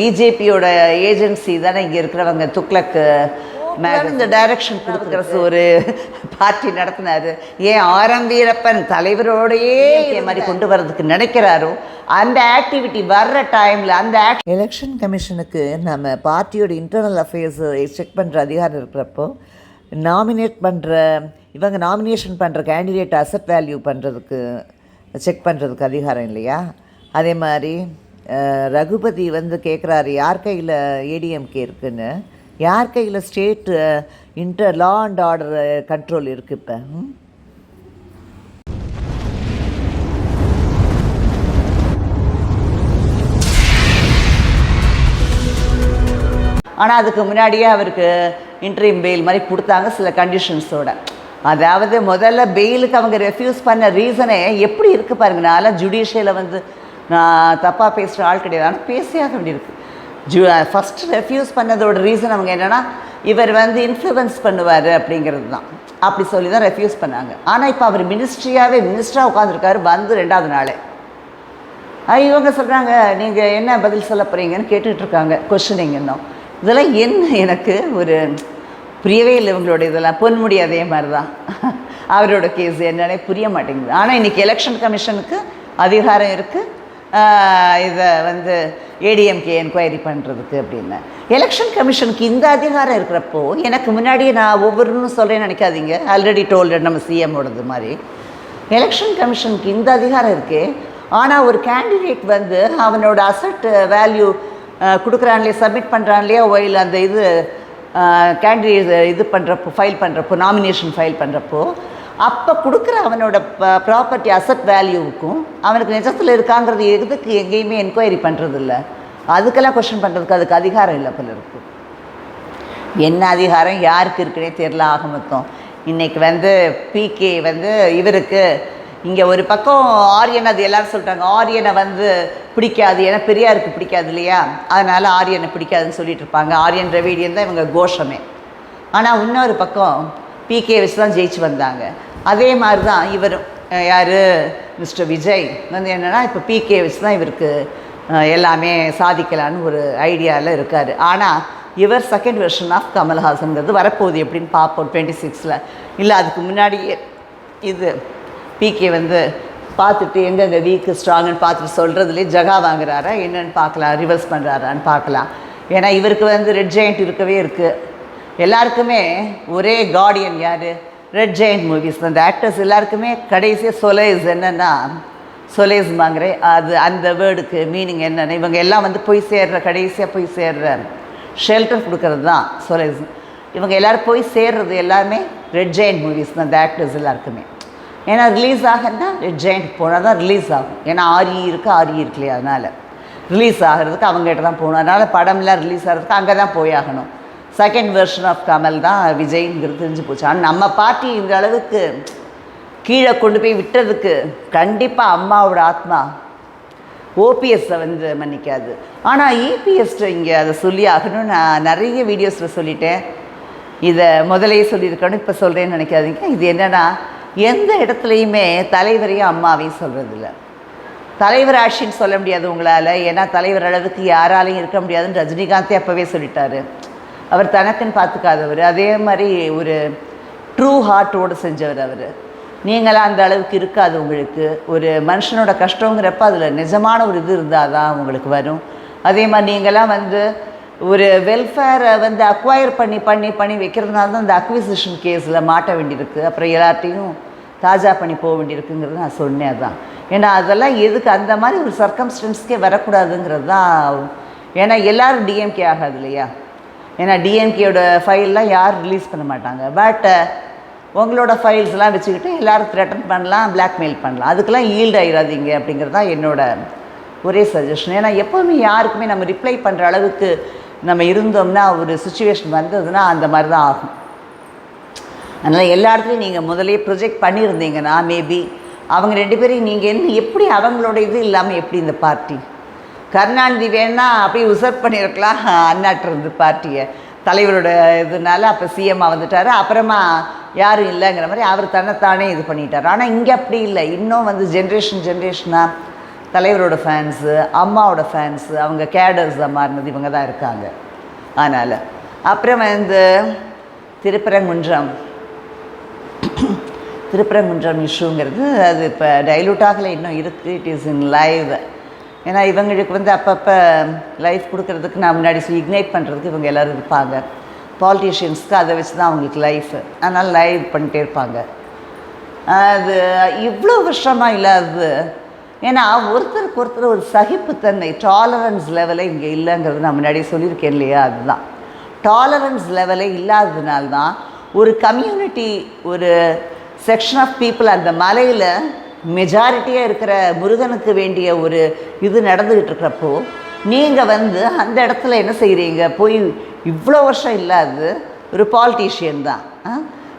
பிஜேபியோட ஏஜென்சி தானே இங்கே இருக்கிறவங்க துக்ளக்கு மேடம் இந்த டைரக்ஷன் கொடுக்குறது ஒரு பார்ட்டி நடத்தினாரு. ஏன் ஆரம் வீரப்பன் தலைவரோடையே இதே மாதிரி கொண்டு வர்றதுக்கு நினைக்கிறாரோ அந்த ஆக்டிவிட்டி வர்ற டைமில் அந்த ஆக்ட் எலெக்ஷன் கமிஷனுக்கு நம்ம பார்ட்டியோட இன்டர்னல் அஃபேர்ஸ் செக் பண்ணுற அதிகாரம் இருக்கிறப்போ நாமினேட் பண்ணுற இவங்க நாமினேஷன் பண்ணுற கேண்டிடேட் அசட் வேல்யூ பண்ணுறதுக்கு செக் பண்ணுறதுக்கு அதிகாரம் இல்லையா? அதே மாதிரி ரகுபதி வந்து கேட்குறாரு யார் கையில் ஏடிஎம்கே இருக்குன்னு? யார் கையில் state inter law and order control இருக்குது இப்போ? ஆனால் அதுக்கு முன்னாடியே அவருக்கு இன்ட்ரீம் பெயில் மாதிரி கொடுத்தாங்க சில கண்டிஷன்ஸோட அதாவது முதல்ல பெயிலுக்கு அவங்க ரெஃப்யூஸ் பண்ண ரீசனே எப்படி இருக்குது பாருங்க. நான் ஜுடிஷியலில் வந்து நான் தப்பாக பேசுகிற ஆள் கிடையாது. ஆனால் பேசியாக வேண்டியிருக்கு. ஜூ ஃபஸ்ட்டு ரெஃப்யூஸ் பண்ணதோட ரீசன் அவங்க என்னென்னா இவர் வந்து இன்ஃப்ளூயன்ஸ் பண்ணுவார் அப்படிங்கிறது தான். அப்படி சொல்லி தான் ரெஃப்யூஸ் பண்ணாங்க. ஆனால் இப்போ அவர் மினிஸ்ட்ரியாகவே மினிஸ்டராக உட்காந்துருக்காரு வந்து ரெண்டாவது நாளே. இவங்க சொல்கிறாங்க நீங்கள் என்ன பதில் சொல்ல போகிறீங்கன்னு கேட்டுட்ருக்காங்க கொஷனிங் இன்னும். இதெல்லாம் என்ன எனக்கு ஒரு புரியவே இல்லை இவங்களோட இதெல்லாம். பொன்முடி அதே மாதிரி தான் அவரோட கேஸ் என்னன்னே புரிய மாட்டேங்குது. ஆனால் இன்றைக்கி எலெக்ஷன் கமிஷனுக்கு அதிகாரம் இருக்குது இதை வந்து ஏடிஎம்கே என்கொயரி பண்ணுறதுக்கு அப்படின்னு. எலெக்ஷன் கமிஷனுக்கு இந்த அதிகாரம் இருக்கிறப்போ எனக்கு முன்னாடியே நான் ஒவ்வொருன்னு சொல்கிறேன்னு நினைக்காதீங்க. ஆல்ரெடி டோல்டு நம்ம சிஎம்மோடது மாதிரி. எலெக்ஷன் கமிஷனுக்கு இந்த அதிகாரம் இருக்கே. ஆனால் ஒரு கேண்டிடேட் வந்து அவனோட அசட் வேல்யூ கொடுக்குறான்லையே சப்மிட் பண்ணுறான்லையே ஒயில் அந்த இது கேண்டிடேட் இது பண்ணுறப்போ ஃபைல் பண்ணுறப்போ நாமினேஷன் ஃபைல் பண்ணுறப்போ அப்போ கொடுக்குற அவனோட ப்ராப்பர்ட்டி அசட் வேல்யூவுக்கும் அவனுக்கு நிஜத்தில் இருக்காங்கிறது எதுக்கு எங்கேயுமே என்கொயரி பண்ணுறதில்ல அதுக்கெல்லாம் கொஷின் பண்ணுறதுக்கு அதுக்கு அதிகாரம் இல்லை போல இருக்கும் என்ன அதிகாரம்? யாருக்கு இருக்குன்னே தெரில ஆக மொத்தம். இன்றைக்கி வந்து பிகே வந்து இவருக்கு இங்கே ஒரு பக்கம் ஆரியன் அது எல்லாரும் சொல்லிட்டாங்க. ஆரியனை வந்து பிடிக்காது. ஏன்னா பெரியாருக்கு பிடிக்காது இல்லையா? அதனால் ஆரியனை பிடிக்காதுன்னு சொல்லிட்டு இருப்பாங்க. ஆரியன் திராவிடியன் தான் இவங்க கோஷமே. ஆனால் இன்னொரு பக்கம் பிகே வச்சு தான் ஜெயிச்சு வந்தாங்க. அதே மாதிரி தான் இவர் யார்? மிஸ்டர் விஜய். வந்து என்னென்னா இப்போ பிகே வச்சு தான் இவருக்கு எல்லாமே சாதிக்கலான்னு ஒரு ஐடியாவில் இருக்கார். ஆனால் இவர் செகண்ட் வெர்ஷன் ஆஃப் கமல்ஹாசன்கிறது வரப்போகுது எப்படின்னு பார்ப்போம் டுவெண்ட்டி சிக்ஸில் இல்லை அதுக்கு முன்னாடியே இது பிகே வந்து பார்த்துட்டு எங்கெங்கே வீக்கு ஸ்ட்ராங்குன்னு பார்த்துட்டு சொல்கிறதுலே ஜகா வாங்குறாரா என்னன்னு பார்க்கலாம் ரிவர்ஸ் பண்ணுறாரான்னு பார்க்கலாம். ஏன்னா இவருக்கு வந்து ரெட் ஜெயண்ட் இருக்கவே இருக்குது எல்லாருக்குமே ஒரே கார்டியன் யார்? ரெட் ஜெயின் மூவிஸ் அந்த ஆக்டர்ஸ் எல்லாருக்குமே கடைசியாக சொலேஸ் என்னென்னா சொலேஸ் அது அந்த வேர்டுக்கு மீனிங் என்னென்ன இவங்க எல்லாம் வந்து போய் சேர்ற கடைசியாக போய் சேர்ற ஷெல்டர் கொடுக்கறது தான் சொலேஸ் இவங்க எல்லோரும் போய் சேர்றது எல்லாருமே ரெட் ஜெயின் மூவிஸ் தான் அந்த ஆக்டர்ஸ் எல்லாருக்குமே. ஏன்னா ரிலீஸ் ஆகுன்னா ரெட் ஜெயின்ட் போனால் தான் ரிலீஸ் ஆகும். ஏன்னா ஆரி இருக்குது ஆரி இருக்கு இல்லையா அதனால். ரிலீஸ் ஆகிறதுக்கு அவங்ககிட்ட தான் போகணும். அதனால் படம்லாம் ரிலீஸ் ஆகிறதுக்கு அங்கே தான் போய் ஆகணும். செகண்ட் வெர்ஷன் ஆஃப் கமல் தான் விஜய்ங்கிறது தெரிஞ்சு போச்சு. ஆனால் நம்ம பார்ட்டி இந்த அளவுக்கு கீழே கொண்டு போய் விட்டதுக்கு கண்டிப்பாக அம்மாவோட ஆத்மா ஓபிஎஸ்ஸை வந்து மன்னிக்காது. ஆனால் இபிஎஸ்ட்டை இங்கே அதை சொல்லி ஆகணும் நான் நிறைய வீடியோஸில் சொல்லிட்டேன். இதை முதலையே சொல்லியிருக்கணும் இப்போ சொல்கிறேன்னு நினைக்காதீங்க. இது என்னென்னா எந்த இடத்துலையுமே தலைவரையும் அம்மாவையும் சொல்கிறதில்ல தலைவர் ஆட்சின்னு சொல்ல முடியாது உங்களால். ஏன்னா தலைவர் அளவுக்கு யாராலையும் இருக்க முடியாதுன்னு ரஜினிகாந்தே அப்போவே சொல்லிட்டாரு. அவர் தனக்குன்னு பார்த்துக்காதவர். அதே மாதிரி ஒரு ட்ரூ ஹார்ட்டோடு செஞ்சவர் அவர். நீங்களாம் அந்த அளவுக்கு இருக்காது உங்களுக்கு. ஒரு மனுஷனோட கஷ்டங்கிறப்ப அதில் நிஜமான ஒரு இது இருந்தால் தான் உங்களுக்கு வரும். அதே மாதிரி நீங்களாம் வந்து ஒரு வெல்ஃபேரை வந்து அக்வயர் பண்ணி பண்ணி பண்ணி வைக்கிறதுனால தான் இந்த அக்விசிஷன் கேஸில் மாட்ட வேண்டியிருக்கு. அப்புறம் எல்லார்ட்டையும் தாஜா பண்ணி போக வேண்டியிருக்குங்கிறது நான் சொன்னேன் தான் ஏன்னா அதெல்லாம் எதுக்கு அந்த மாதிரி ஒரு சர்க்கம்ஸ்டன்ஸ்க்கே வரக்கூடாதுங்கிறது தான். ஏன்னா எல்லாரும் டிஎம்கே ஆகாது இல்லையா? ஏன்னா டிஎம்கேயோட ஃபைல்லாம் யாரும் ரிலீஸ் பண்ண மாட்டாங்க. பட் உங்களோட ஃபைல்ஸ்லாம் வச்சுக்கிட்டு எல்லாரும் த்ரெட்டன் பண்ணலாம் பிளாக்மெயில் பண்ணலாம். அதுக்கெல்லாம் ஈல்டு ஆயிடாதீங்க அப்படிங்கிறது தான் என்னோட ஒரே சஜஷன் ஏன்னா எப்போவுமே யாருக்குமே நம்ம ரிப்ளை பண்ணுற அளவுக்கு நம்ம இருந்தோம்னா ஒரு சுச்சுவேஷன் வந்ததுன்னா அந்த மாதிரி தான் ஆகும். அதனால் எல்லா இடத்துலையும் நீங்கள் முதலே ப்ரொஜெக்ட் பண்ணியிருந்தீங்கன்னா மேபி அவங்க ரெண்டு பேரையும் நீங்கள் என்ன எப்படி அவங்களோட இது இல்லாமல் எப்படி இந்த பார்ட்டி கருணாநிதி வேணா அப்படியே உசர்ப் பண்ணியிருக்கலாம். அண்ணாட்டிருந்து பார்ட்டியை தலைவரோட இதனால அப்போ சிஎம்மாக வந்துட்டார். அப்புறமா யாரும் இல்லைங்கிற மாதிரி அவர் தன்னைத்தானே இது பண்ணிட்டார். ஆனால் இங்கே அப்படி இல்லை. இன்னும் வந்து ஜென்ரேஷன் ஜென்ரேஷனாக தலைவரோட ஃபேன்ஸு அம்மாவோட ஃபேன்ஸு அவங்க கேடர்ஸ் மாறினது இவங்க தான் இருக்காங்க. அதனால். அப்புறம் வந்து திருப்பரங்குன்றம். திருப்பரங்குன்றம் இஷ்யூங்கிறது அது இப்போ டைலூட் ஆகலை. இன்னும் இருக்குது இட் இஸ் இன் லைவ் ஏன்னா இவங்களுக்கு வந்து அப்பப்போ லைஃப் கொடுக்கறதுக்கு நான் முன்னாடி இக்னைட் பண்ணுறதுக்கு இவங்க எல்லோரும் இருப்பாங்க. பாலிட்டிஷியன்ஸ்க்கு அதை வச்சு தான் அவங்களுக்கு லைஃப் அதனால் லைவ் பண்ணிட்டே இருப்பாங்க. அது இவ்வளோ வருஷமாக இல்லாதது. ஏன்னா ஒருத்தருக்கு ஒருத்தர் ஒரு சகிப்புத்தன்மை டாலரன்ஸ் லெவலே இங்கே இல்லைங்கிறது நான் முன்னாடியே சொல்லியிருக்கேன் இல்லையா? அதுதான். டாலரன்ஸ் லெவலே இல்லாததுனால்தான் ஒரு கம்யூனிட்டி ஒரு செக்ஷன் ஆஃப் பீப்புள் அந்த மலையில் மெஜாரிட்டியாக இருக்கிற முருகனுக்கு வேண்டிய ஒரு இது நடந்துக்கிட்டு இருக்கிறப்போ நீங்கள் வந்து அந்த இடத்துல என்ன செய்கிறீங்க போய் இவ்வளோ வருஷம் இல்லாது ஒரு பாலிட்டிஷியன் தான். ஆ?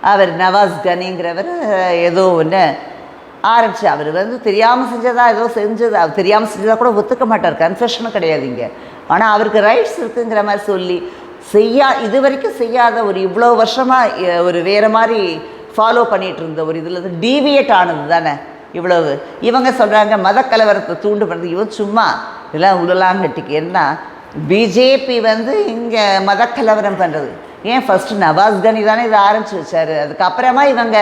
அவர் நவாஸ் கனிங்கிறவர் ஏதோ ஒன்று ஆரம்பிச்சு அவர் வந்து தெரியாமல் செஞ்சதா ஏதோ செஞ்சது அவர் தெரியாமல் செஞ்சதா கூட ஒத்துக்க மாட்டார். கன்ஃபெஷனும் கிடையாதுங்க ஆனால் அவருக்கு ரைட்ஸ் இருக்குங்கிற மாதிரி சொல்லி செய்யா இது வரைக்கும் செய்யாத ஒரு இவ்வளோ வருஷமாக ஒரு வேறு மாதிரி ஃபாலோ பண்ணிகிட்டு இருந்த ஒரு இதில் டீவியேட் ஆனது தானே. இவ்வளவு. இவங்க சொல்கிறாங்க மத கலவரத்தை தூண்டு பண்ணுறது இவன் சும்மா இதெல்லாம் உடலாங்கட்டிக்கு என்ன பிஜேபி வந்து இங்கே மத கலவரம் பண்ணுறது ஏன் ஃபஸ்ட்டு நவாஸ் கனி தானே இதை ஆரம்பிச்சு வச்சார். அதுக்கப்புறமா இவங்க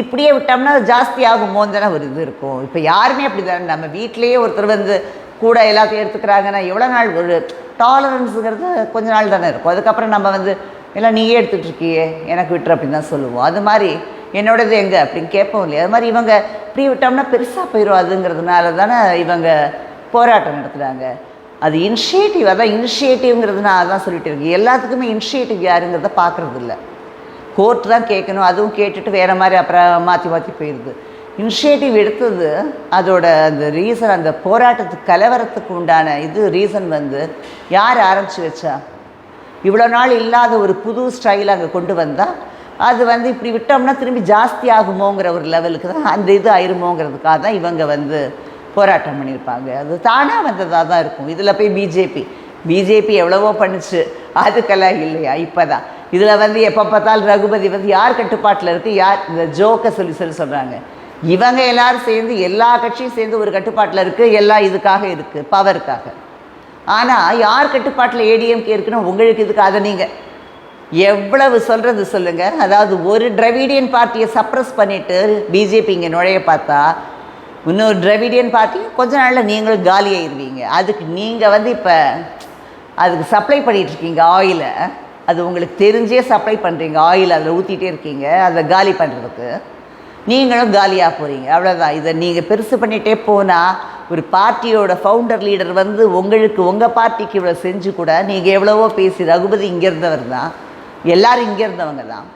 இப்படியே விட்டோம்னா அது ஜாஸ்தி ஆகுமோன்னு தானே ஒரு இது இருக்கும். இப்போ யாருமே அப்படி தானே நம்ம வீட்டிலேயே ஒருத்தர் வந்து கூட எல்லாத்தையும் எடுத்துக்கிறாங்கன்னா எவ்வளோ நாள் ஒரு டாலரன்ஸுங்கிறது கொஞ்ச நாள் தானே இருக்கும். அதுக்கப்புறம் நம்ம வந்து எல்லாம் நீயே எடுத்துகிட்டு இருக்கியே எனக்கு விட்டுரு அப்படின்னு தான் சொல்லுவோம். அது மாதிரி என்னோடது எங்கே அப்படின்னு கேட்போம் இல்லையா? அது மாதிரி இவங்க இப்படி விட்டோம்னா பெருசாக போயிடும் அதுங்கிறதுனால தானே இவங்க போராட்டம் நடத்துகிறாங்க அது இனிஷியேட்டிவ் அதான் இனிஷியேட்டிவ்ங்கிறது நான் அதான் சொல்லிட்டு இருக்கேன் எல்லாத்துக்குமே இனிஷியேட்டிவ் யாருங்கிறத பார்க்குறது இல்லை கோர்ட் தான் கேட்கணும் அதுவும் கேட்டுட்டு வேறு மாதிரி அப்புறம் மாற்றி மாற்றி போயிடுது. இனிஷியேட்டிவ் எடுத்தது அதோட அந்த ரீசன் அந்த போராட்டத்துக்கு கலவரத்துக்கு உண்டான இது ரீசன் வந்து யார் ஆரம்பித்து வச்சா? இவ்வளோ நாள் இல்லாத ஒரு புது ஸ்டைல் அங்கே கொண்டு வந்தால் அது வந்து இப்படி விட்டோம்னா திரும்பி ஜாஸ்தி ஆகுமோங்கிற ஒரு லெவலுக்கு தான் அந்த இது ஆயிருமோங்கிறதுக்காக தான் இவங்க வந்து போராட்டம் பண்ணியிருப்பாங்க. அது தானாக வந்ததாக தான் இருக்கும். இதில் போய் பிஜேபி பிஜேபி எவ்வளவோ பண்ணுச்சு. அதுக்கெல்லாம் இல்லையா இப்போ தான் இதில் வந்து எப்போ பார்த்தாலும் ரகுபதி வந்து யார் கட்டுப்பாட்டில் இருக்குது யார் இந்த ஜோக்கை சொல்லி சொல்லி சொல்கிறாங்க இவங்க எல்லாரும் சேர்ந்து எல்லா கட்சியும் சேர்ந்து ஒரு கட்டுப்பாட்டில் இருக்குது எல்லாம் இதுக்காக இருக்குது பவருக்காக ஆனால் யார் கட்டுப்பாட்டில் ஏடிஎம்கே இருக்குன்னு உங்களுக்கு இதுக்கு அதை நீங்கள் எவ்வளவு சொல்கிறது சொல்லுங்கள் அதாவது ஒரு டிரவிடியன் பார்ட்டியை சப்ரஸ் பண்ணிவிட்டு பிஜேபி இங்கே நுழைய பார்த்தா இன்னொரு டிரவிடியன் பார்ட்டி கொஞ்ச நாளில் நீங்களும் காலி ஆயிடுவீங்க அதுக்கு நீங்கள் வந்து இப்போ அதுக்கு சப்ளை பண்ணிகிட்ருக்கீங்க இருக்கீங்க ஆயிலை அது உங்களுக்கு தெரிஞ்சே சப்ளை பண்ணுறீங்க ஆயில் அதில் ஊற்றிட்டே இருக்கீங்க அதை காலி பண்ணுறதுக்கு நீங்களும் காலியாக போகிறீங்க அவ்வளோதான் இதை நீங்கள் பெருசு பண்ணிகிட்டே போனால் ஒரு பார்ட்டியோட ஃபவுண்டர் லீடர் வந்து உங்களுக்கு உங்கள் பார்ட்டிக்கு இவ்வளோ செஞ்சு கூட நீங்கள் எவ்வளவோ பேசி ரகுபதி இங்கேருந்தவர் தான். எல்லோரும் இங்கேருந்தவங்க தான்.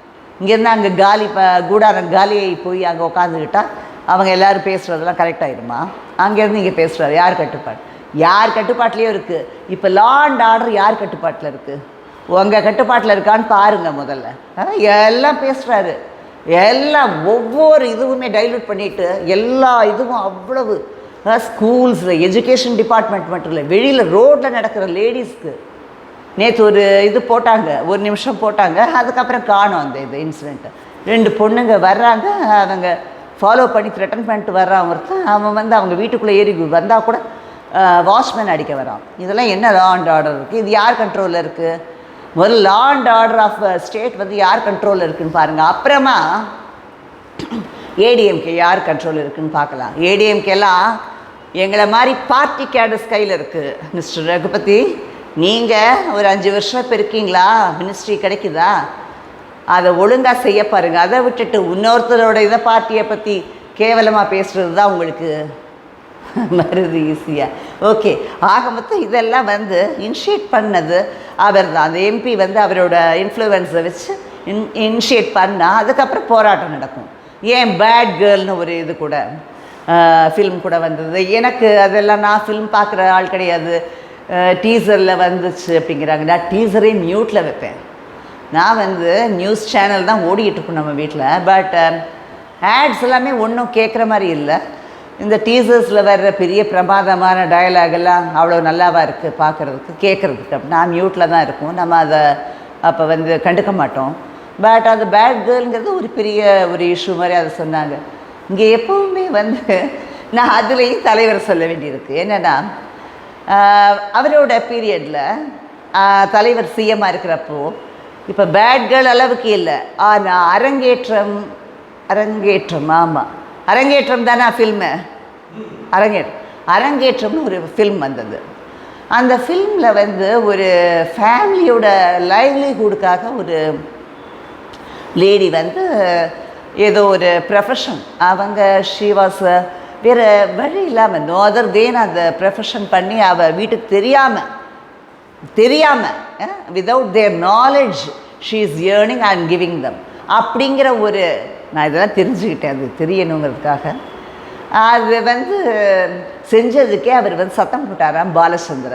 இங்கேருந்து அங்கே காலி ப கூடாரம் காலியாகி போய் அங்கே உட்காந்துக்கிட்டால் அவங்க எல்லாரும் பேசுகிறதெல்லாம் கரெக்டாகிடுமா அங்கேருந்து இங்கே பேசுகிறாரு யார் கட்டுப்பாடு? யார் கட்டுப்பாட்டிலையும் இருக்குது இப்போ லா அண்ட் ஆர்டர் யார் கட்டுப்பாட்டில் இருக்குது உங்கள் கட்டுப்பாட்டில் இருக்கான்னு பாருங்கள் முதல்ல. எல்லாம் பேசுகிறாரு எல்லாம் ஒவ்வொரு இதுவுமே டைல்யூட் பண்ணிட்டு எல்லா இதுவும் அவ்வளவு. ஸ்கூல்ஸில் எஜுகேஷன் டிபார்ட்மெண்ட் மட்டும் இல்லை வெளியில் ரோட்டில் நடக்கிற லேடிஸ்க்கு நேற்று ஒரு இது போட்டாங்க ஒரு நிமிஷம் போட்டாங்க அதுக்கப்புறம் காணும் அந்த இது இன்சிடெண்ட்டு ரெண்டு பொண்ணுங்க வர்றாங்க அவங்க ஃபாலோ பண்ணி த்ரெட்டன் பண்ணிட்டு வர்றான் ஒருத்தன் அவன் வந்து அவங்க வீட்டுக்குள்ளே ஏறி வந்தால் கூட வாட்ச்மேன் அடிக்க வரான். இதெல்லாம் என்ன லா அண்ட் ஆர்டர் இருக்குது இது யார் கண்ட்ரோலில் இருக்குது முதல்ல law and order of state வந்து யார் கண்ட்ரோலில் இருக்குன்னு பாருங்கள் அப்புறமா ஏடிஎம்கே யார் கண்ட்ரோல் இருக்குன்னு பார்க்கலாம். ஏடிஎம்கேலாம் எங்களை மாதிரி பார்ட்டி கேடஸ் கையில் இருக்குது மிஸ்டர் ரகுபதி நீங்கள் ஒரு அஞ்சு வருஷம் இப்போ இருக்கீங்களா? மினிஸ்ட்ரி கிடைக்குதா? அதை ஒழுங்காக செய்ய பாருங்கள் அதை விட்டுட்டு இன்னொருத்தரோட இதை பார்ட்டியை பற்றி கேவலமாக பேசுகிறது தான் உங்களுக்கு மருது ஈஸியாக ஓகே ஆக மொத்தம் இதெல்லாம் வந்து இனிஷியேட் பண்ணது அவர் தான் அந்த எம்பி வந்து அவரோட இன்ஃப்ளூயன்ஸை வச்சு இன் இனிஷியேட் பண்ணால் அதுக்கப்புறம் போராட்டம் நடக்கும். ஏன் பேட் கேர்ள்னு ஒரு இது கூட ஃபிலிம் கூட வந்தது. எனக்கு அதெல்லாம் நான் ஃபிலிம் பார்க்குற ஆள் கிடையாது. டீசரில் வந்துச்சு அப்படிங்கிறாங்க. நான் டீசரே மியூட்டில் வைப்பேன். நான் வந்து நியூஸ் சேனல் தான் ஓடிக்கிட்டு இருக்கோம் நம்ம வீட்டில் பட் ஆட்ஸ் எல்லாமே ஒன்றும் கேட்குற மாதிரி இல்லை. இந்த டீசர்ஸில் வர்ற பெரிய பிரமாதமான டயலாக் எல்லாம் அவ்வளோ நல்லாவா இருக்குது பார்க்குறதுக்கு கேட்குறதுக்கு. நான் மியூட்டில் தான் இருக்கும். நம்ம அதை அப்போ வந்து கண்டுக்க மாட்டோம். பட் அது பேட் கேர்ளுங்கிறது ஒரு பெரிய ஒரு இஷ்யூ மாதிரி அதை சொன்னாங்க. இங்கே எப்போவுமே வந்து நான் அதுலேயும் தலைவர் சொல்ல வேண்டியிருக்கு. என்னென்னா அவரோட பீரியடில் தலைவர் சிஎம்மாக இருக்கிறப்போ இப்போ பேட் கேர்ள் அளவுக்கு இல்லை. ஆனால் அரங்கேற்றம் அரங்கேற்றம் ஆமாம் அரங்கேற்றம் தானே ஃபில்மு அரங்கேற்றம் அரங்கேற்றம்னு ஒரு ஃபில்ம் வந்தது. அந்த ஃபில்மில் வந்து ஒரு ஃபேமிலியோட லைவ்லிஹுடுக்காக ஒரு லேடி வந்து ஏதோ ஒரு ப்ரொஃபஷன் அவங்க ஸ்ரீவாச வேறு வழி இல்லாமல் நோ அதர் வேன் அந்த ப்ரொஃபஷன் பண்ணி அவள் வீட்டுக்கு தெரியாமல் தெரியாமல் without their knowledge she is earning and giving them அப்படிங்கிற ஒரு நான் இதெல்லாம் தெரிஞ்சுக்கிட்டேன் அது தெரியணுங்கிறதுக்காக. அது வந்து செஞ்சதுக்கே அவர் வந்து சத்தம் போட்டாராம் பாலச்சந்திர.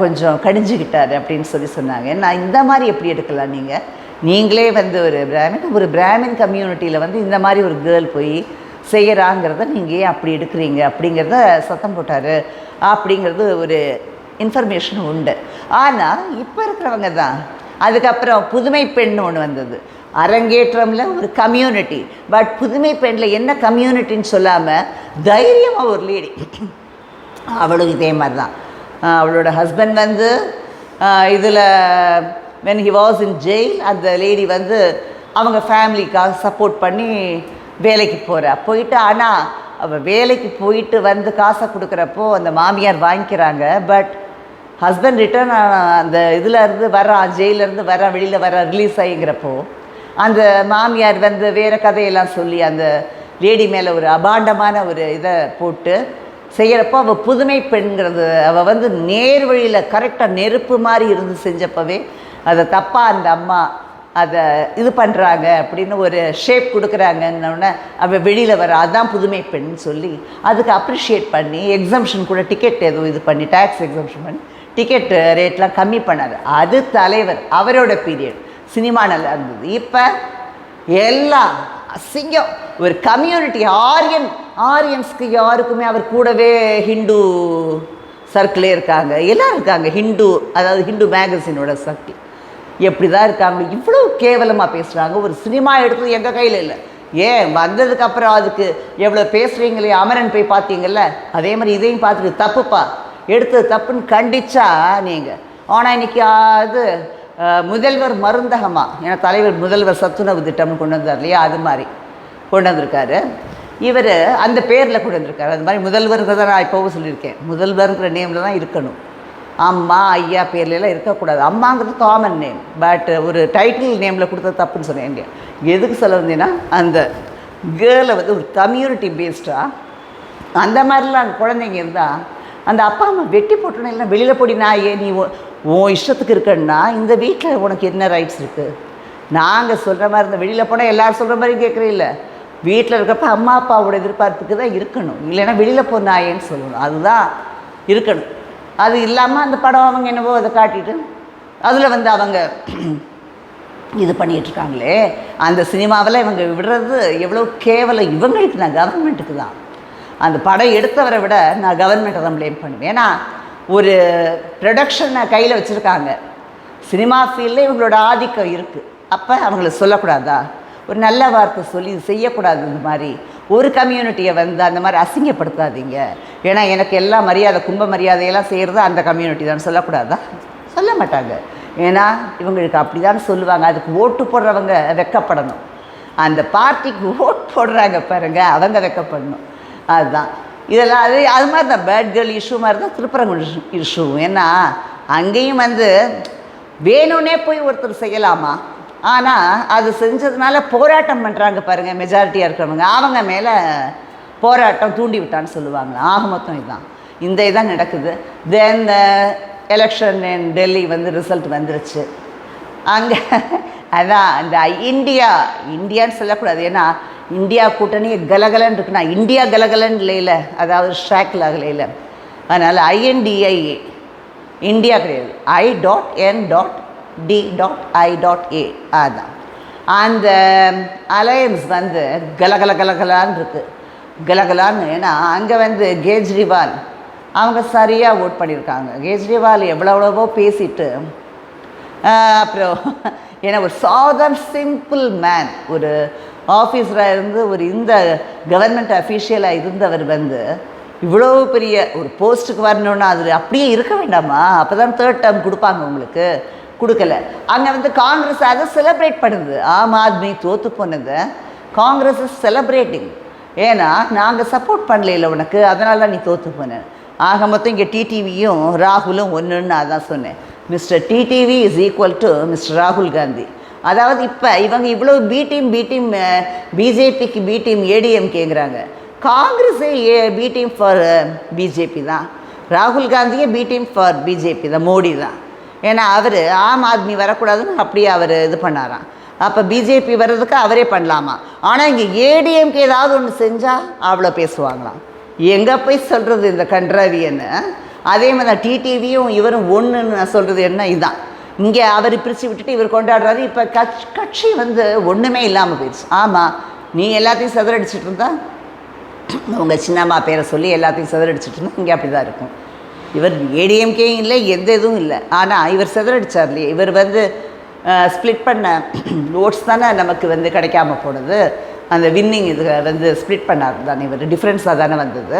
கொஞ்சம் கடிஞ்சுக்கிட்டார் அப்படின்னு சொல்லி சொன்னாங்க. நான் இந்த மாதிரி எப்படி எடுக்கலாம் நீங்கள் நீங்களே வந்து ஒரு பிராமின் ஒரு பிராமின் கம்யூனிட்டியில் வந்து இந்த மாதிரி ஒரு கேர்ள் போய் செய்கிறாங்கிறத நீங்கள் ஏன் அப்படி எடுக்கிறீங்க? அப்படிங்கிறத சத்தம் போட்டார். அப்படிங்கிறது ஒரு இன்ஃபர்மேஷன் உண்டு. ஆனால் இப்போ இருக்கிறவங்க தான். அதுக்கப்புறம் புதுமை பெண் ஒன்று வந்தது. அரங்கேற்றமில் ஒரு கம்யூனிட்டி பட் புதுமை பெண்ணில் என்ன கம்யூனிட்டின்னு சொல்லாமல் தைரியமாக ஒரு லேடி அவளும் இதே மாதிரி தான் அவளோட ஹஸ்பண்ட் வந்து இதில் when he was in jail அந்த லேடி வந்து அவங்க ஃபேமிலிக்காக சப்போர்ட் பண்ணி வேலைக்கு போகிறா போயிட்டு ஆனால் அவள் வேலைக்கு போயிட்டு வந்து காசை கொடுக்குறப்போ அந்த மாமியார் வாங்கிக்கிறாங்க. பட் ஹஸ்பண்ட் ரிட்டர்ன் அந்த இதில் இருந்து வரான் ஜெயிலேருந்து வரான் வெளியில் வர ரிலீஸ் ஆகிங்கிறப்போ அந்த மாமியார் வந்து வேறு கதையெல்லாம் சொல்லி அந்த லேடி மேலே ஒரு அபாண்டமான ஒரு இதை போட்டு செய்கிறப்போ அவள் புதுமை பெண்கிறது. அவள் வந்து நேர் வழியில் கரெக்டாக நெருப்பு மாதிரி இருந்து செஞ்சப்பவே அதை தப்பாக அந்த அம்மா அதை இது பண்ணுறாங்க அப்படின்னு ஒரு ஷேப் கொடுக்குறாங்கன்னொடனே அவள் வெளியில் வர அதுதான் புதுமை பெண் சொல்லி அதுக்கு அப்ரிஷியேட் பண்ணி எக்ஸம்ஷன் கூட டிக்கெட் எதுவும் இது பண்ணி டேக்ஸ் எக்ஸம்ஷன் பண்ணி டிக்கெட் ரேட்லாம் கம்மி பண்ணார். அது தலைவர் அவரோட பீரியட் சினிமா நல்லா இருந்தது. இப்போ எல்லாம் அசிங்கம். ஒரு கம்யூனிட்டி ஆரியன் ஆரியன்ஸ்க்கு யாருக்குமே அவர் கூடவே ஹிந்து சர்க்கிளே இருக்காங்க. எல்லாம் இருக்காங்க. ஹிந்து அதாவது ஹிந்து மேகசினோட சர்க்கிள் எப்படி தான் இருக்காங்க? இவ்வளோ கேவலமாக பேசுகிறாங்க ஒரு சினிமா எடுத்தது எங்கள் கையில் இல்லை. ஏன்? வந்ததுக்கப்புறம் அதுக்கு எவ்வளோ பேசுகிறீங்களே அமரன் போய் பார்த்தீங்கல்ல? அதே மாதிரி இதையும் பார்த்துட்டு தப்புப்பா. எடுத்தது தப்புன்னு கண்டிச்சா நீங்கள் ஆனால் இன்னைக்கு அது முதல்வர் மருந்தகமா? ஏன்னா தலைவர் முதல்வர் சத்துணவு திட்டம்னு கொண்டு வந்தார் இல்லையா? அது மாதிரி கொண்டு வந்திருக்காரு. இவர் அந்த பேரில் கொண்டு வந்திருக்காரு. அது மாதிரி முதல்வருங்கிறத நான் இப்போவும் சொல்லியிருக்கேன். முதல்வருங்கிற நேமில் தான் இருக்கணும். அம்மா ஐயா பேர்லாம் இருக்கக்கூடாது. அம்மாங்கிறது காமன் நேம் பட் ஒரு டைட்டில் நேமில் கொடுத்தா தப்புன்னு சொன்னேன் எதுக்கு சொல்ல வந்தீங்கன்னா அந்த கேர்ளை வந்து ஒரு கம்யூனிட்டி பேஸ்டாக அந்த மாதிரிலாம் குழந்தைங்க இருந்தால் அந்த அப்பா அம்மா வெட்டி போட்டோன்னா இல்லை வெளியில் போடி நாயே நீ உன் இஷ்டத்துக்கு இருக்கன்னா இந்த வீட்டில் உனக்கு என்ன ரைட்ஸ் இருக்குது நாங்கள் சொல்கிற மாதிரி இந்த வெளியில் போனால் எல்லோரும் சொல்கிற மாதிரி கேட்குறீல்ல. வீட்டில் இருக்கப்ப அம்மா அப்பாவோட எதிர்பார்ப்புக்கு தான் இருக்கணும். இல்லைன்னா வெளியில் போனாயேன்னு சொல்லணும். அதுதான் இருக்கணும். அது இல்லாமல் அந்த படம் அவங்க என்னவோ அதை காட்டிட்டு அதில் வந்து அவங்க இது பண்ணிகிட்ருக்காங்களே அந்த சினிமாவில் இவங்க விடுறது எவ்வளோ கேவலம். இவங்களுக்கு நான் கவர்மெண்ட்டுக்கு தான். அந்த படம் எடுத்தவரை விட நான் கவர்மெண்ட்டை தான் ப்ளேம் பண்ணுவேன். ஏன்னா ஒரு ப்ரொடக்ஷனை கையில் வச்சுருக்காங்க. சினிமா ஃபீல்டில் இவங்களோட ஆதிக்கம் இருக்குது அப்போ அவங்கள சொல்லக்கூடாதா? ஒரு நல்ல வார்த்தை சொல்லி இது செய்யக்கூடாது இந்த மாதிரி. ஒரு கம்யூனிட்டியை வந்து அந்த மாதிரி அசிங்கப்படுத்தாதீங்க. ஏன்னா எனக்கு எல்லா மரியாதை கும்ப மரியாதையெல்லாம் செய்கிறது அந்த கம்யூனிட்டி தான். சொல்லக்கூடாதா? சொல்ல மாட்டாங்க. ஏன்னா இவங்களுக்கு அப்படி தான் சொல்லுவாங்க. அதுக்கு ஓட்டு போடுறவங்க வெக்கப்படணும். அந்த பார்ட்டிக்கு ஓட் போடுறாங்க பாருங்கள் அவங்க வெக்கப்படணும். அதுதான். இதெல்லாம் அது அது மாதிரி தான் பேட் கேர்ள் இஷ்யூ மாதிரி தான் திருப்பரங்குடி இஷ்யூ ஏன்னா அங்கேயும் வந்து வேணும்னே போய் ஒருத்தர் செய்யலாமா? ஆனால் அது செஞ்சதுனால போராட்டம் பண்ணுறாங்க பாருங்கள் மெஜாரிட்டியாக இருக்கிறவங்க. அவங்க மேலே போராட்டம் தூண்டி விட்டான்னு சொல்லுவாங்க ஆக மொத்தம் இதுதான். இந்த இதான் நடக்குது. தென் எலெக்ஷன் இன் டெல்லி வந்து ரிசல்ட் வந்துருச்சு. அங்கே அதான் இந்த இந்தியா இந்தியான்னு சொல்லக்கூடாது. ஏன்னா இந்தியா கூட்டணி கலகலன்னு இருக்குன்னா இந்தியா கலகலன்னு இல்லையில. அதாவது ஷாக்கில் ஆகலையில் அதனால் I N D I A India கிடையாது. I dot N dot D dot I dot A அதான். அந்த um, அலையன்ஸ் வந்து கலகல கலகலான்னு இருக்குது கலகலான்னு ஏன்னா அங்கே வந்து கேஜ்ரிவால் அவங்க சரியாக ஓட் பண்ணியிருக்காங்க. கேஜ்ரிவால் எவ்வளோ எவ்வளவோ பேசிட்டு அப்புறம் ஏன்னா ஒரு சாதாரண சிம்பிள் மேன் ஒரு ஆஃபீஸராக இருந்து ஒரு இந்த கவர்மெண்ட் அஃபீஷியலாக இருந்தவர் வந்து இவ்வளோ பெரிய ஒரு போஸ்ட்டுக்கு வரணுன்னா அது அப்படியே இருக்க வேண்டாமா? அப்போ தான் தேர்ட் டேர்ம் கொடுப்பாங்க உங்களுக்கு. கொடுக்கல. அங்கே வந்து காங்கிரஸ் அதை செலிப்ரேட் பண்ணுது. ஆம் ஆத்மி தோற்று போனது. காங்கிரஸ் இஸ் செலிப்ரேட்டிங் ஏன்னா நாங்கள் சப்போர்ட் பண்ணல உனக்கு. அதனால தான் நீ தோற்று போன. ஆக மொத்தம் இங்கே டிடிவியும் ராகுலும் ஒன்றுன்னு நான் சொன்னேன். Mister TTV is equal to Mister ராகுல் காந்தி அதாவது இப்போ இவங்க இவ்வளோ பி டீம் பி டீம் பிஜேபிக்கு பி டீம் ஏடிஎம்கேங்கிறாங்க காங்கிரஸே A B team for BJP தான். ராகுல் காந்தியே பி டீம் ஃபார் பிஜேபி தான் மோடி தான். ஏன்னா அவர் ஆம் ஆத்மி வரக்கூடாதுன்னு அப்படியே அவர் இது பண்ணாராம். அப்போ பிஜேபி வர்றதுக்கு அவரே பண்ணலாமா? ஆனால் இங்கே ஏடிஎம்கே ஏதாவது ஒன்று செஞ்சால் அவ்வளோ பேசுவாங்களாம். எங்கே போய் சொல்கிறது இந்த கன்றாவியன்னு? அதே மாதிரி தான் டிடிவியும் இவரும் ஒன்றுன்னு நான் சொல்கிறது என்ன இதுதான். இங்கே அவர் பிரித்து விட்டுட்டு இவர் கொண்டாடுறாரு. இப்போ கட்சி கட்சி வந்து ஒன்றுமே இல்லாமல் போயிடுச்சு. ஆமாம் நீ எல்லாத்தையும் சதுரடிச்சிட்டு இருந்தா? உங்கள் சின்னம்மா பேரை சொல்லி எல்லாத்தையும் சதுரடிச்சிட்டு இருந்தா இங்கே அப்படி தான் இருக்கும். இவர் ஏடிஎம்கேயும் இல்லை எந்த இதுவும் இல்லை. ஆனால் இவர் சதுரடிச்சார் இல்லையே? இவர் வந்து ஸ்ப்ளிட் பண்ண ஓட்ஸ் தானே நமக்கு வந்து கிடைக்காம போனது. அந்த வின்னிங் இது வந்து ஸ்ப்ளிட் பண்ணார் தானே இவர். டிஃப்ரென்ஸாக தானே வந்தது.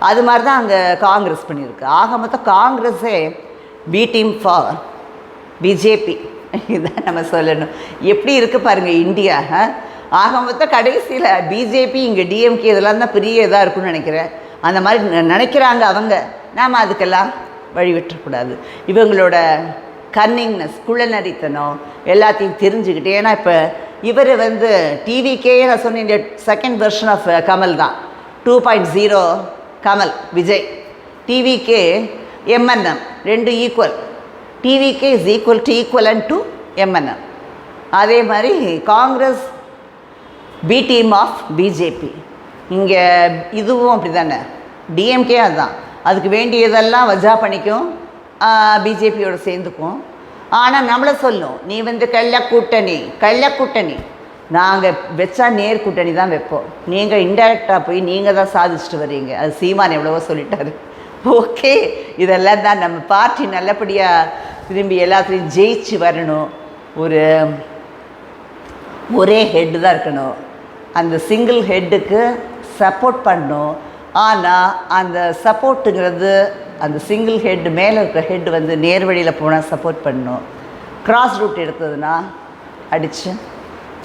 அது மாதிரி தான் அங்கே காங்கிரஸ் பண்ணியிருக்கு. ஆக மொத்தம் காங்கிரஸே பி டீம் ஃபார் பிஜேபி இதான் நம்ம சொல்லணும். எப்படி இருக்குது பாருங்கள் இந்தியா ஆ? ஆக மொத்தம் கடைசியில் பிஜேபி இங்கே டிஎம்கே இதெல்லாம் தான் பெரிய இதாக இருக்கும்னு நினைக்கிறேன். அந்த மாதிரி ந- நினைக்கிறாங்க அவங்க. நாம் அதுக்கெல்லாம் வழி விட்டுறக்கூடாது இவங்களோட கன்னிங்னஸ் குள்ளநரித்தனம் எல்லாத்தையும் தெரிஞ்சுக்கிட்டு ஏன்னா இப்போ இவர் வந்து டிவிக்கே நான் சொன்னேன் செகண்ட் வெர்ஷன் ஆஃப் கமல் தான். Two point zero Kamal Vijay. டிவிக்கே எம்என்எம் ரெண்டு equal TVK is equal to equivalent to MNM அதே மாதிரி Congress B team of BJP இங்கே இதுவும் அப்படி தானே டிஎம்கே அதுதான். அதுக்கு வேண்டியதெல்லாம் வஜா பண்ணிக்கும். பிஜேபியோடு சேர்ந்துக்கும். ஆனால் நம்மளை சொல்லும் நீ வந்து கள்ள கூட்டணி கள்ள கூட்டணி. நாங்கள் வச்சா நேர் கூட்டணி தான் வைப்போம். நீங்கள் இன்டெரக்டாக போய் நீங்கள் தான் சாதிச்சுட்டு வர்றீங்க. அது சீமான் எவ்வளவோ சொல்லிட்டாரு. ஓகே. இதெல்லாம் தான் நம்ம பார்ட்டி நல்லபடியாக திரும்பி எல்லாத்துலேயும் ஜெயிச்சு வரணும். ஒரு ஒரே ஹெட்டு தான் இருக்கணும். அந்த சிங்கிள் ஹெட்டுக்கு சப்போர்ட் பண்ணணும். ஆனால் அந்த சப்போர்ட்டுங்கிறது அந்த சிங்கிள் ஹெட் மேலே இருக்கிற ஹெட் வந்து நேர்வழியில் போனால் சப்போர்ட் பண்ணணும். கிராஸ் ரூட் எடுத்ததுன்னா அடித்து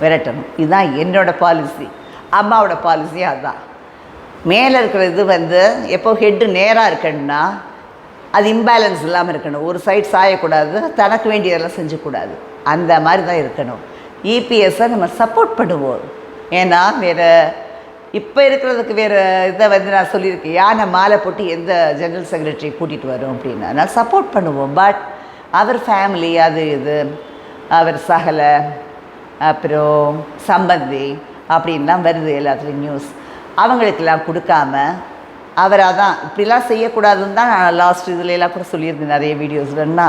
விரட்டணும். இதுதான் என்னோட பாலிசி அம்மாவோட பாலிசி அதுதான். மேலே இருக்கிற இது வந்து எப்போ ஹெட்டு நேராக இருக்கணும்னா அது இம்பேலன்ஸ் இல்லாமல் இருக்கணும். ஒரு சைட் சாயக்கூடாது தனக்கு வேண்டியதெல்லாம் செஞ்சக்கூடாது. அந்த மாதிரி தான் இருக்கணும் இபிஎஸ்ஸை நம்ம சப்போர்ட் பண்ணுவோம். ஏன்னா வேறு இப்போ இருக்கிறதுக்கு வேறு இதை வந்து நான் சொல்லியிருக்கேன். யானை மாலை போட்டு எந்த ஜெனரல் செக்ரட்டரி கூட்டிகிட்டு வரும் அப்படின்னா நான் சப்போர்ட் பண்ணுவோம். பட் அவர் ஃபேமிலி அது இது அவர் சகலை அப்புறம் சம்பந்தி அப்படின்லாம் வருது எல்லாத்துலேயும் நியூஸ் அவங்களுக்கெல்லாம் கொடுக்காம அவர் அதான் இப்படிலாம் செய்யக்கூடாதுன்னு தான் நான் லாஸ்ட் இதில் எல்லாம் கூட சொல்லியிருந்தேன் நிறைய வீடியோஸ்லன்னா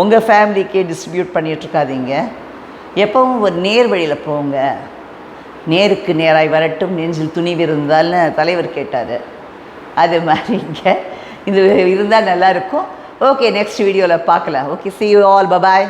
உங்கள் ஃபேமிலிக்கே டிஸ்ட்ரிபியூட் பண்ணிகிட்ருக்காதீங்க எப்பவும் ஒரு நேர் வழியில் போங்க. நேருக்கு நேராய் வரட்டும் நெஞ்சில் துணிவு இருந்தால்னு தலைவர் கேட்டார். அது மாதிரி இங்கே இது இருந்தால் நல்லாயிருக்கும் ஓகே நெக்ஸ்ட் வீடியோவில் பார்க்கலாம். Okay see you all bye bye